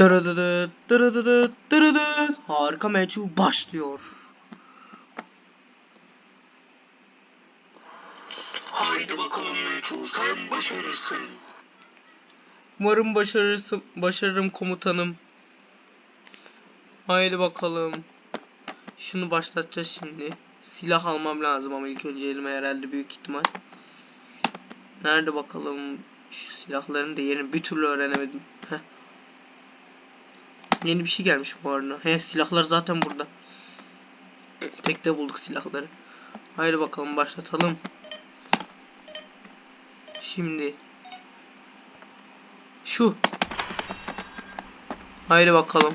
Dırıdıdıt, dırıdıdıt, dırıdıt. Harika meçhul başlıyor. Haydi bakalım Meçhul sen başarırsın. Umarım başarırsın, başarırım komutanım. Haydi bakalım. Şunu başlatacağız şimdi. Silah almam lazım ama ilk önce elime herhalde büyük ihtimal. Nerede bakalım? Şu silahların da yerini bir türlü öğrenemedim. Yeni bir şey gelmiş bu arada. He silahlar zaten burada. Tekte bulduk silahları. Haydi bakalım başlatalım. Şimdi şu. Haydi bakalım.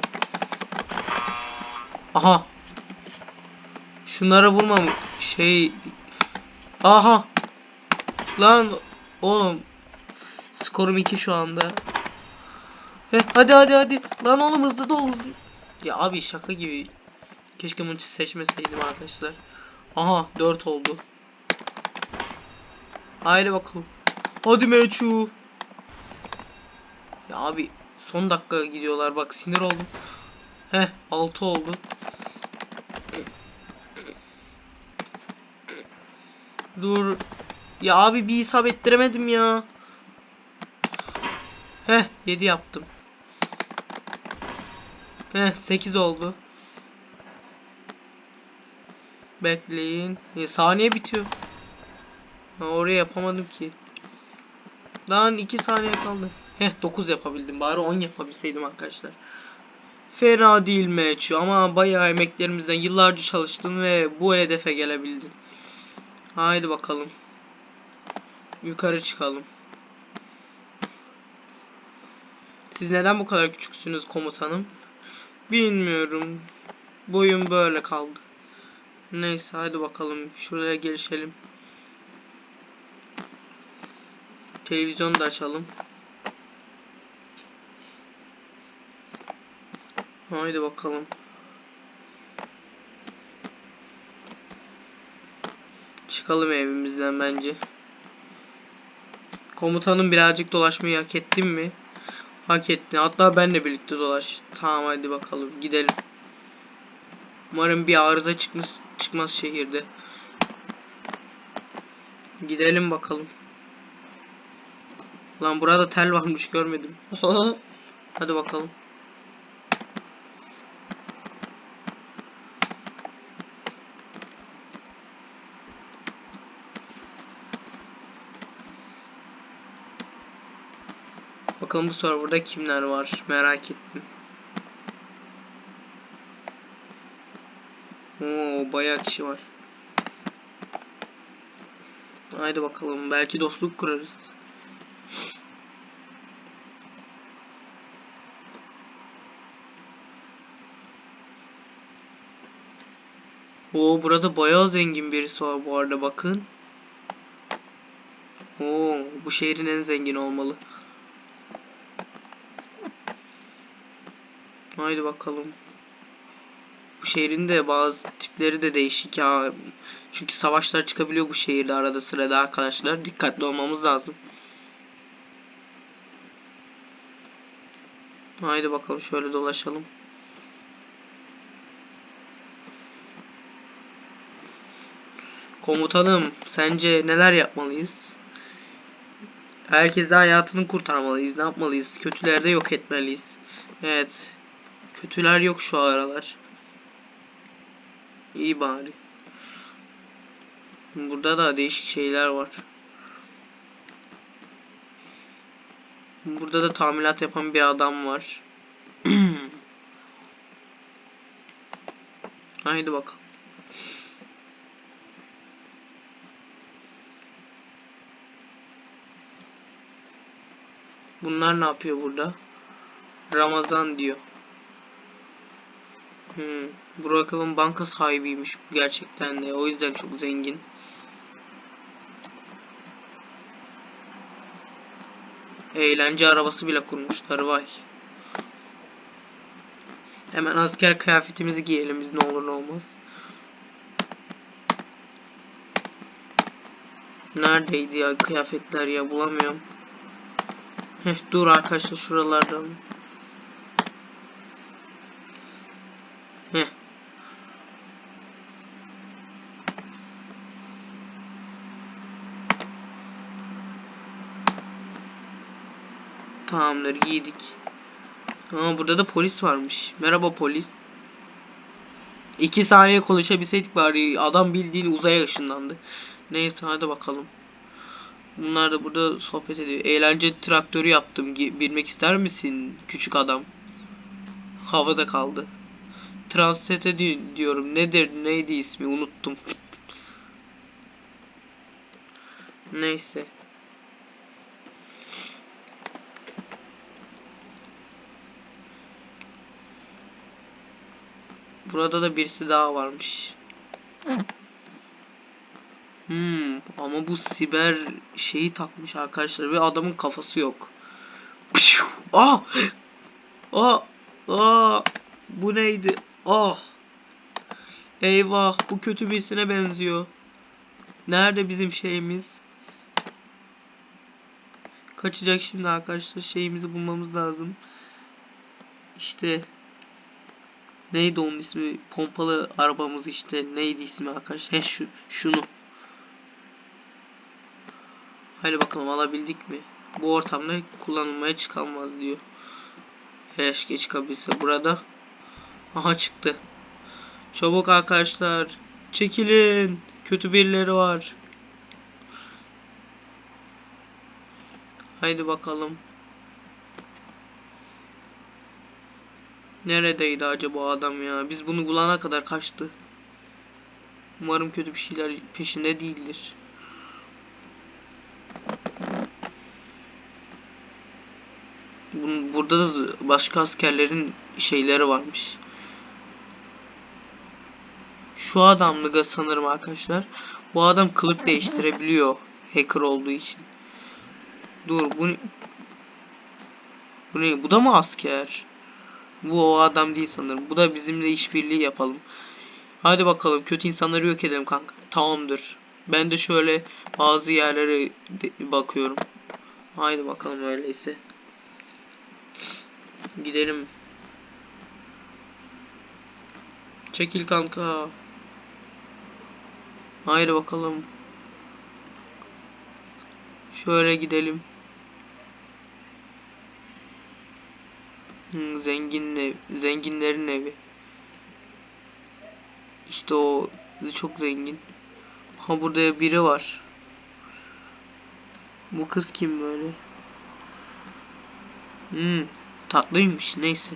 Aha. Şunlara vurmam. Şey. Aha. Lan oğlum. Skorum 2 şu anda. He, hadi hadi hadi. Lan oğlum hızlı da ol. Ya abi şaka gibi. Keşke bunu seçmeseydim arkadaşlar. Aha 4 oldu. Haydi bakalım. Hadi Meçhu. Ya abi son dakika gidiyorlar bak sinir oldum. Heh 6 oldu. Dur. Ya abi bir isabet ettiremedim ya. Heh 7 yaptım. Heh 8 oldu. Bekleyin. Ya, saniye bitiyor. Ha, oraya yapamadım ki. Lan 2 saniye kaldı. Heh 9 yapabildim. Bari 10 yapabilseydim arkadaşlar. Fena değil maç ama bayağı emeklerimizden yıllarca çalıştım ve bu hedefe gelebildim. Haydi bakalım. Yukarı çıkalım. Siz neden bu kadar küçüksünüz komutanım? Bilmiyorum. Boyum böyle kaldı. Neyse hadi bakalım. Şuraya gelişelim. Televizyonu da açalım. Haydi bakalım. Çıkalım evimizden bence. Komutanım birazcık dolaşmayı hak ettin mi? Hak etti. Hatta benle birlikte dolaş. Tamam hadi bakalım gidelim. Umarım bir arıza çıkmaz, çıkmaz şehirde. Gidelim bakalım. Lan burada tel varmış görmedim. hadi bakalım. Bakalım bu serverda kimler var merak ettim. Oo bayağı kişi var. Haydi bakalım belki dostluk kurarız. Oo burada bayağı zengin birisi var bu arada bakın. Oo bu şehrin en zengin olmalı. Haydi bakalım. Bu şehrin de bazı tipleri de değişik ya. Çünkü savaşlar çıkabiliyor bu şehirde arada sırada arkadaşlar. Dikkatli olmamız lazım. Haydi bakalım şöyle dolaşalım. Komutanım, sence neler yapmalıyız? Herkese hayatını kurtarmalıyız. Ne yapmalıyız? Kötüleri de yok etmeliyiz. Evet. Kötüler yok şu aralar. İyi bari. Burada da değişik şeyler var. Burada da tamirat yapan bir adam var. Haydi bakalım. Bunlar ne yapıyor burada? Ramazan diyor. Hmm. Burak'ın banka sahibiymiş gerçekten de. O yüzden çok zengin. Eğlence arabası bile kurmuşlar vay. Hemen asker kıyafetimizi giyelim biz ne olur ne olmaz. Neredeydi ya kıyafetler ya bulamıyorum. Heh dur arkadaşlar şuralardan. Heh. Tamamdır giydik. Aa, burada da polis varmış. Merhaba polis. İki saniye konuşabilseydik bari adam bildiğin uzaya ışınlandı. Neyse hadi bakalım. Bunlar da burada sohbet ediyor. Eğlence traktörü yaptım. Bilmek ister misin küçük adam? Havada kaldı. Translate di- diyorum. Nedir? Neydi ismi? Unuttum. Neyse. Burada da birisi daha varmış. Hmm, ama bu siber şeyi takmış arkadaşlar ve adamın kafası yok. Pişu! Ah! Ah! Ah! Bu neydi? Ah! Eyvah, bu kötü birisine benziyor. Nerede bizim şeyimiz? Kaçacak şimdi arkadaşlar. Şeyimizi bulmamız lazım. İşte Neydi onun ismi? Pompalı arabamız işte. Neydi ismi arkadaşlar? He şu şunu. Hadi bakalım alabildik mi? Bu ortamda kullanılmaya çıkamaz diyor. Keşke çıkabilse. Burada. Aha çıktı. Çabuk arkadaşlar. Çekilin. Kötü birileri var. Haydi bakalım. Neredeydi acaba adam ya? Biz bunu bulana kadar kaçtı. Umarım kötü bir şeyler peşinde değildir. Burada da başka askerlerin şeyleri varmış. Şu adamlıga sanırım arkadaşlar. Bu adam kılık değiştirebiliyor. Hacker olduğu için. Dur bu ne? Bu ne? Bu da mı asker? Bu o adam değil sanırım. Bu da bizimle işbirliği yapalım. Hadi bakalım kötü insanları yok edelim kanka. Tamamdır. Ben de şöyle bazı yerlere bakıyorum. Haydi bakalım öyleyse. Gidelim. Çekil kanka. Haydi bakalım. Şöyle gidelim. Hmm, zengin ev, zenginlerin evi. İşte o çok zengin. Ha burada biri var. Bu kız kim böyle? Hmm, tatlıymış. Neyse.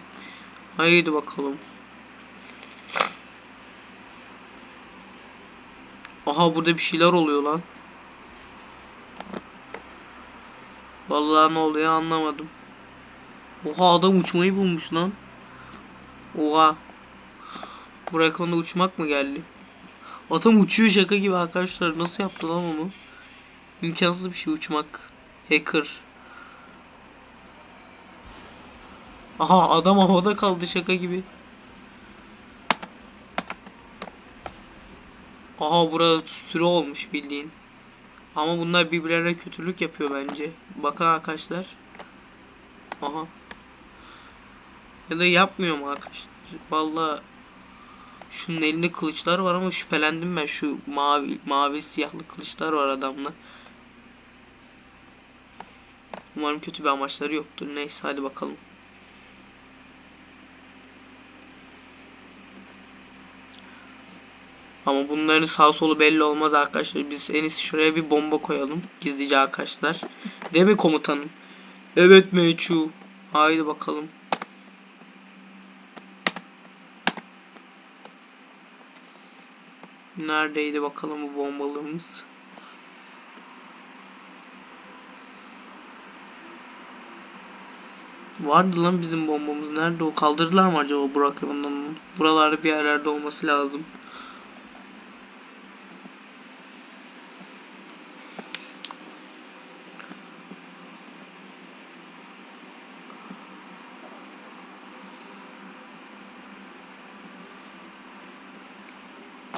Haydi bakalım. Aha burada bir şeyler oluyor lan. Vallahi ne oluyor anlamadım. Oha adam uçmayı bulmuş lan. Oha. Bu rakonda uçmak mı geldi? Adam uçuyor şaka gibi arkadaşlar. Nasıl yaptı lan onu? İmkansız bir şey uçmak. Hacker. Aha adam havada kaldı şaka gibi. Aha burada sürü olmuş bildiğin. Ama bunlar birbirlerine kötülük yapıyor bence. Bakın arkadaşlar. Aha. Ya da yapmıyor mu arkadaşlar? Vallahi şunun elinde kılıçlar var ama şüphelendim ben şu mavi mavi siyahlı kılıçlar var adamla. Umarım kötü bir amaçları yoktur. Neyse hadi bakalım. Ama bunların sağ solu belli olmaz arkadaşlar. Biz en iyisi şuraya bir bomba koyalım. Gizlice arkadaşlar. Değil mi komutanım? Evet Meçhu. Haydi bakalım. Neredeydi bakalım bu bombalığımız? Vardı lan bizim bombamız. Nerede o? Kaldırdılar mı acaba Burak ondan? Buralarda bir yerlerde olması lazım.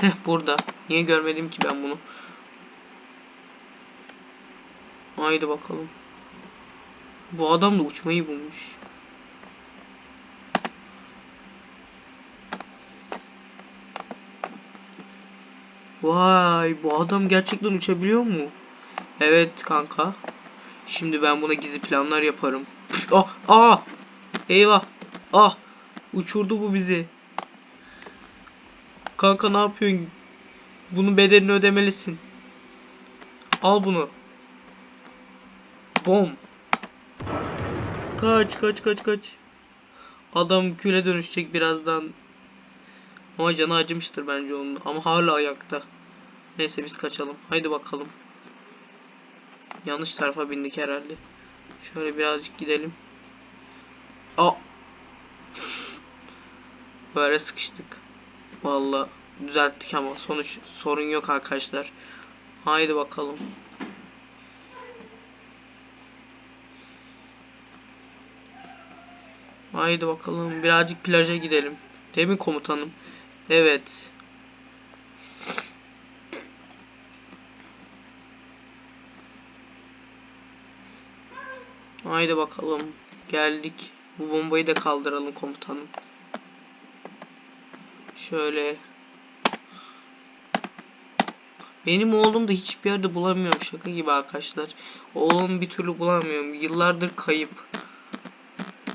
Heh burada. Niye görmedim ki ben bunu? Haydi bakalım. Bu adam da uçmayı bulmuş. Vay bu adam gerçekten uçabiliyor mu? Evet kanka. Şimdi ben buna gizli planlar yaparım. Ah ah. Eyvah. Ah. Uçurdu bu bizi. Kanka ne yapıyorsun? Bunun bedelini ödemelisin. Al bunu. Bom. Kaç kaç kaç kaç. Adam küle dönüşecek birazdan. Ama canı acımıştır bence onun. Ama hala ayakta. Neyse biz kaçalım. Haydi bakalım. Yanlış tarafa bindik herhalde. Şöyle birazcık gidelim. Aa. Böyle sıkıştık. Vallahi düzelttik ama sonuç sorun yok arkadaşlar. Haydi bakalım. Haydi bakalım birazcık plaja gidelim. Değil mi komutanım? Evet. Haydi bakalım. Geldik. Bu bombayı da kaldıralım komutanım. Şöyle. Benim oğlum da hiçbir yerde bulamıyorum şaka gibi arkadaşlar. Oğlum bir türlü bulamıyorum. Yıllardır kayıp.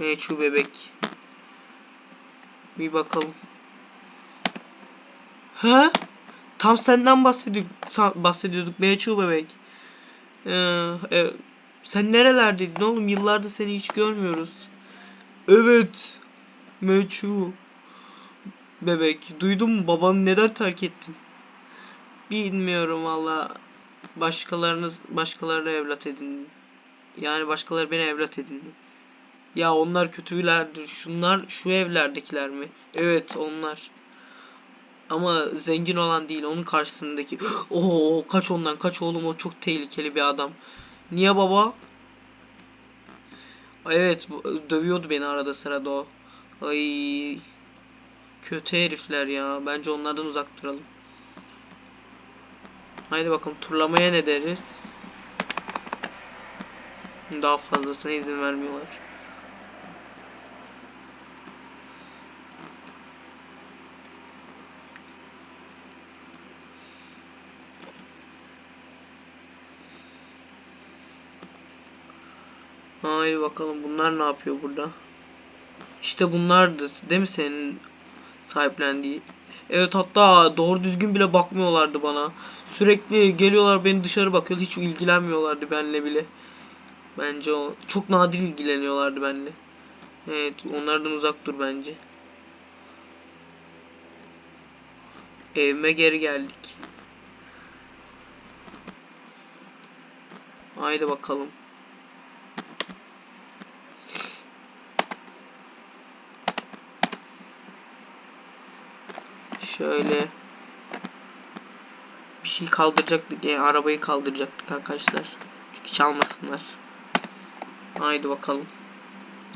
Meçhu bebek. Bir bakalım. Ha? Tam senden bahsediyorduk, bahsediyorduk Meçhu bebek. Ee, e, sen nerelerdeydin oğlum? Yıllardır seni hiç görmüyoruz. Evet. Meçhu. Bebek. Duydun mu? Babanı neden terk ettin? Bilmiyorum valla. Başkalarınız başkalarına evlat edindi. Yani başkaları beni evlat edindi. Ya onlar kötülerdir. Şunlar şu evlerdekiler mi? Evet onlar. Ama zengin olan değil onun karşısındaki. Oo kaç ondan kaç oğlum o çok tehlikeli bir adam. Niye baba? Evet dövüyordu beni arada sırada o. Ay kötü herifler ya. Bence onlardan uzak duralım. Haydi bakalım turlamaya ne deriz? Daha fazlasına izin vermiyorlar. Haydi bakalım bunlar ne yapıyor burada? İşte bunlardı değil mi senin sahiplendiği? Evet hatta doğru düzgün bile bakmıyorlardı bana. Sürekli geliyorlar beni dışarı bakıyor hiç ilgilenmiyorlardı benimle bile. Bence o çok nadir ilgileniyorlardı benimle. Evet onlardan uzak dur bence. Evime geri geldik. Haydi bakalım. Şöyle bir şey kaldıracaktık yani arabayı kaldıracaktık arkadaşlar. Çünkü çalmasınlar. Haydi bakalım.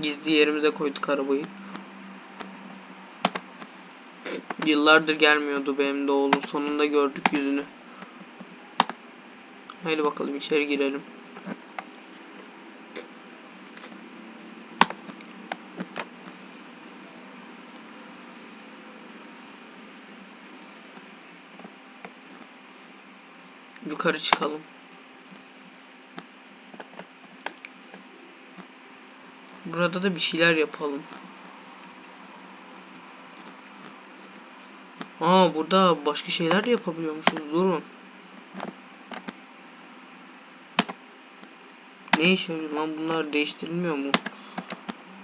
Gizli yerimize koyduk arabayı. Yıllardır gelmiyordu benim de oğlum. Sonunda gördük yüzünü. Haydi bakalım içeri girelim. Yukarı çıkalım. Burada da bir şeyler yapalım. Aa burada başka şeyler de yapabiliyormuşuz. Durun. Ne işe yarıyor lan bunlar değiştirilmiyor mu?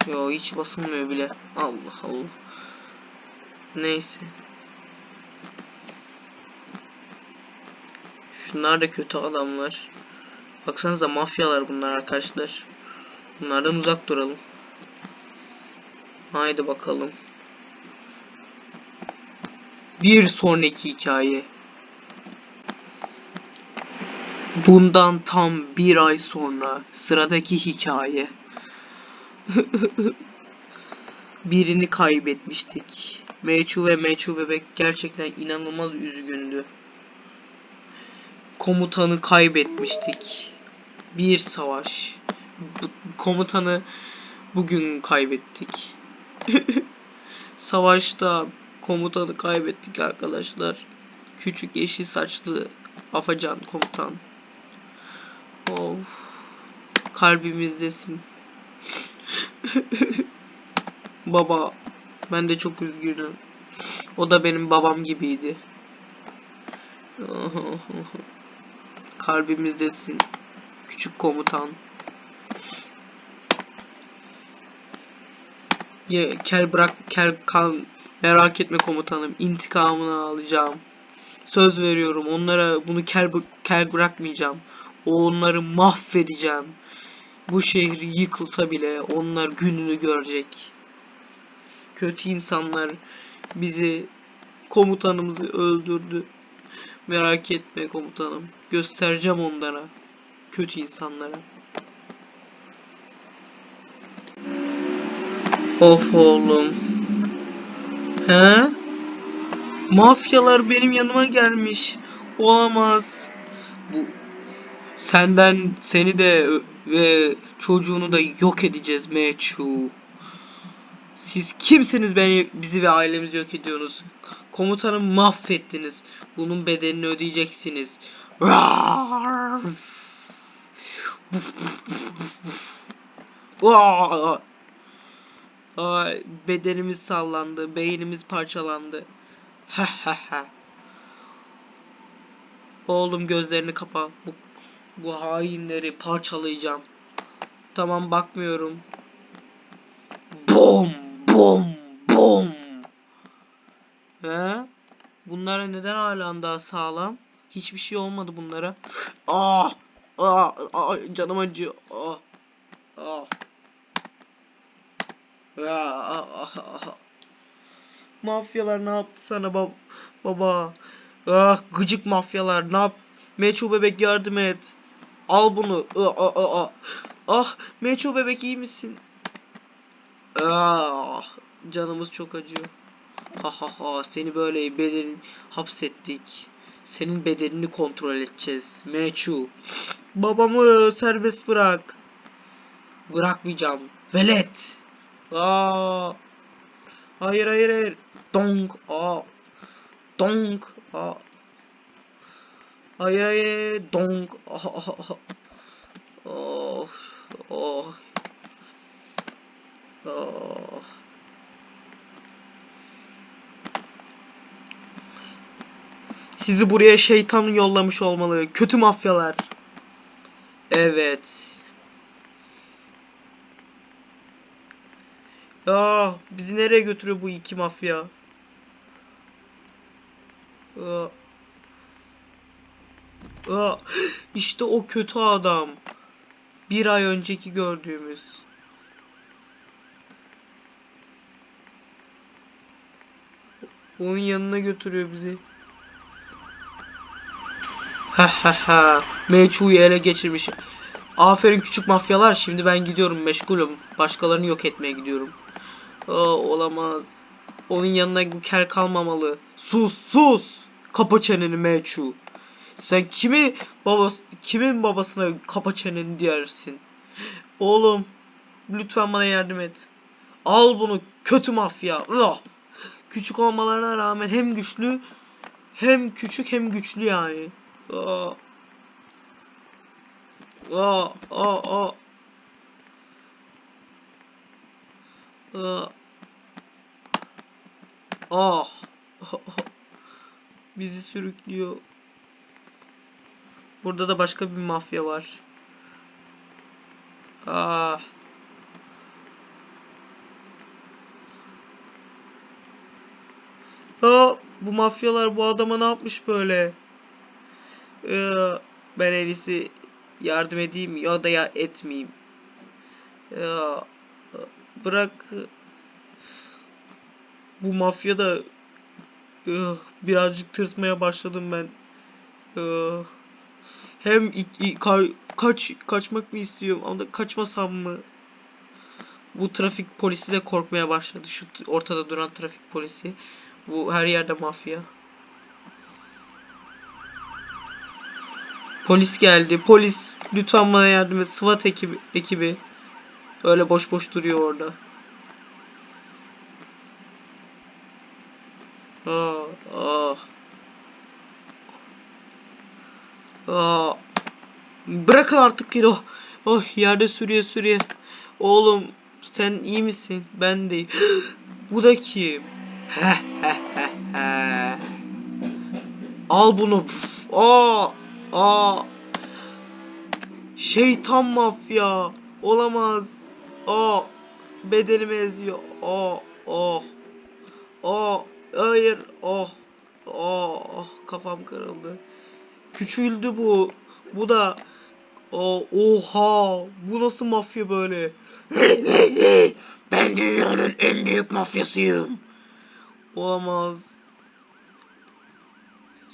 Yo hiç basılmıyor bile. Allah Allah. Neyse. Şunlar da kötü adamlar. Baksanıza mafyalar bunlar arkadaşlar. Bunlardan uzak duralım. Haydi bakalım. Bir sonraki hikaye. Bundan tam bir ay sonra sıradaki hikaye. Birini kaybetmiştik. Meçhu ve Meçhu bebek gerçekten inanılmaz üzgündü. Komutanı kaybetmiştik. Bir savaş. Bu, komutanı bugün kaybettik. Savaşta komutanı kaybettik arkadaşlar. Küçük yeşil saçlı afacan komutan. Of. Kalbimizdesin. Baba. Ben de çok üzgünüm. O da benim babam gibiydi. Kalbimizdesin. Küçük komutan. Ya, kel bırak, kel kal. Merak etme komutanım. İntikamını alacağım. Söz veriyorum. Onlara bunu kel, kel bırakmayacağım. Onları mahvedeceğim. Bu şehir yıkılsa bile onlar gününü görecek. Kötü insanlar bizi komutanımızı öldürdü. Merak etme komutanım. Göstereceğim onlara. Kötü insanlara. Of oğlum. He? Mafyalar benim yanıma gelmiş. Olamaz. Bu senden seni de ve çocuğunu da yok edeceğiz Meçhu. Siz kimsiniz beni bizi ve ailemizi yok ediyorsunuz? Komutanım mahvettiniz. Bunun bedelini ödeyeceksiniz. Ay, bedenimiz sallandı, beynimiz parçalandı. Oğlum gözlerini kapa. Bu, bu hainleri parçalayacağım. Tamam bakmıyorum. Bom bom bom. He? Bunlara neden hala daha sağlam? Hiçbir şey olmadı bunlara. Ah! Ah! ah canım acıyor. Ah! Ah! Ah, ah, ah. Mafyalar ne yaptı sana bab baba? Ah gıcık mafyalar ne yap? Meçhu bebek yardım et. Al bunu. Ah, ah, ah, ah. ah bebek iyi misin? Ah canımız çok acıyor. Ha ha ha seni böyle beden hapsettik. Senin bedenini kontrol edeceğiz. Meçhu. Babamı serbest bırak. Bırakmayacağım. Velet. Aa. Hayır hayır hayır. Dong. Aa. Dong. Aa. Hayır hayır. Dong. Aa. Oh. Oh. Sizi buraya şeytan yollamış olmalı. Kötü mafyalar. Evet. Ya bizi nereye götürüyor bu iki mafya? Aa. Aa, işte o kötü adam. Bir ay önceki gördüğümüz. Onun yanına götürüyor bizi. Ha ha ha. Ele geçirmiş. Aferin küçük mafyalar. Şimdi ben gidiyorum meşgulüm. Başkalarını yok etmeye gidiyorum. Aa, olamaz. Onun yanına bu kel kalmamalı. Sus sus. Kapa çeneni Meçhu. Sen kimi babası kimin babasına kapa çeneni diyersin? Oğlum lütfen bana yardım et. Al bunu kötü mafya. Ugh. Küçük olmalarına rağmen hem güçlü hem küçük hem güçlü yani. Aa. Aa, aa, aa. Ah. Bizi sürüklüyor. Burada da başka bir mafya var. Ah. Aa, bu mafyalar bu adama ne yapmış böyle? Ee, ben en iyisi yardım edeyim ya da ya etmeyeyim. Ya bırak bu mafya da Ugh, birazcık tırsmaya başladım ben. Hem kaç kaçmak mı istiyorum ama da kaçmasam mı? Bu trafik polisi de korkmaya başladı. Şu ortada duran trafik polisi. Bu her yerde mafya. Polis geldi. Polis lütfen bana yardım et. SWAT ekibi, ekibi. Öyle boş boş duruyor orada. Ah, ah. Aa, bırakın artık kilo. Oh, oh yerde sürüye sürüye. Oğlum sen iyi misin? Ben de. Bu da kim? Al bunu. Aa, aa. Şeytan mafya. Olamaz. Aa. Bedenimi eziyor. Aa, oh. Aa, hayır. Oh. Aa, ah, kafam kırıldı. Küçüldü bu. Bu da Aa, oha. Bu nasıl mafya böyle? ben dünyanın en büyük mafyasıyım. Olamaz.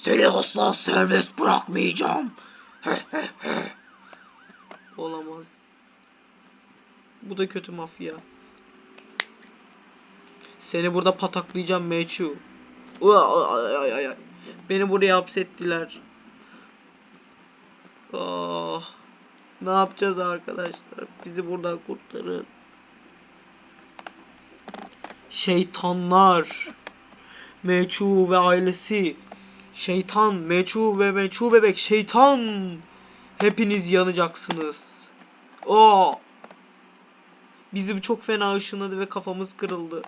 Seni asla serbest bırakmayacağım. Olamaz. Bu da kötü mafya. Seni burada pataklayacağım Meçhu. Beni buraya hapsettiler. Ah. Ne yapacağız arkadaşlar? Bizi buradan kurtarın. Şeytanlar. Meçhu ve ailesi. Şeytan, Meçhu ve Meçhu bebek. Şeytan. Hepiniz yanacaksınız. Aa! Bizi çok fena ışınladı ve kafamız kırıldı.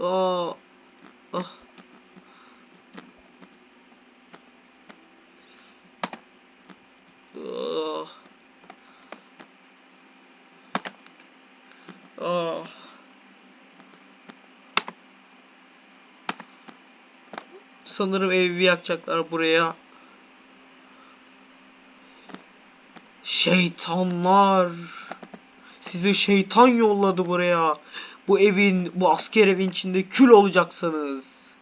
Aa! Ah! Ah! Sanırım evi yakacaklar buraya. Şeytanlar. Sizi şeytan yolladı buraya. Bu evin, bu asker evin içinde kül olacaksınız.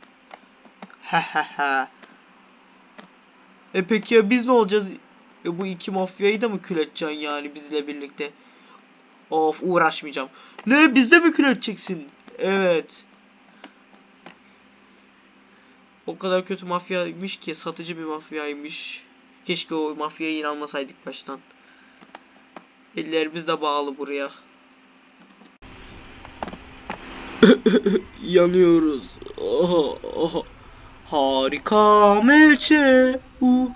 Hehehe. e peki ya biz ne olacağız? E bu iki mafyayı da mı kül edeceksin yani bizle birlikte? Of uğraşmayacağım. Ne bizde mi kül edeceksin? Evet. O kadar kötü mafyaymış ki satıcı bir mafyaymış. Keşke o mafyaya inanmasaydık baştan. Ellerimiz de bağlı buraya. Yanıyoruz. Oha, oha. Harika melçe. Uh,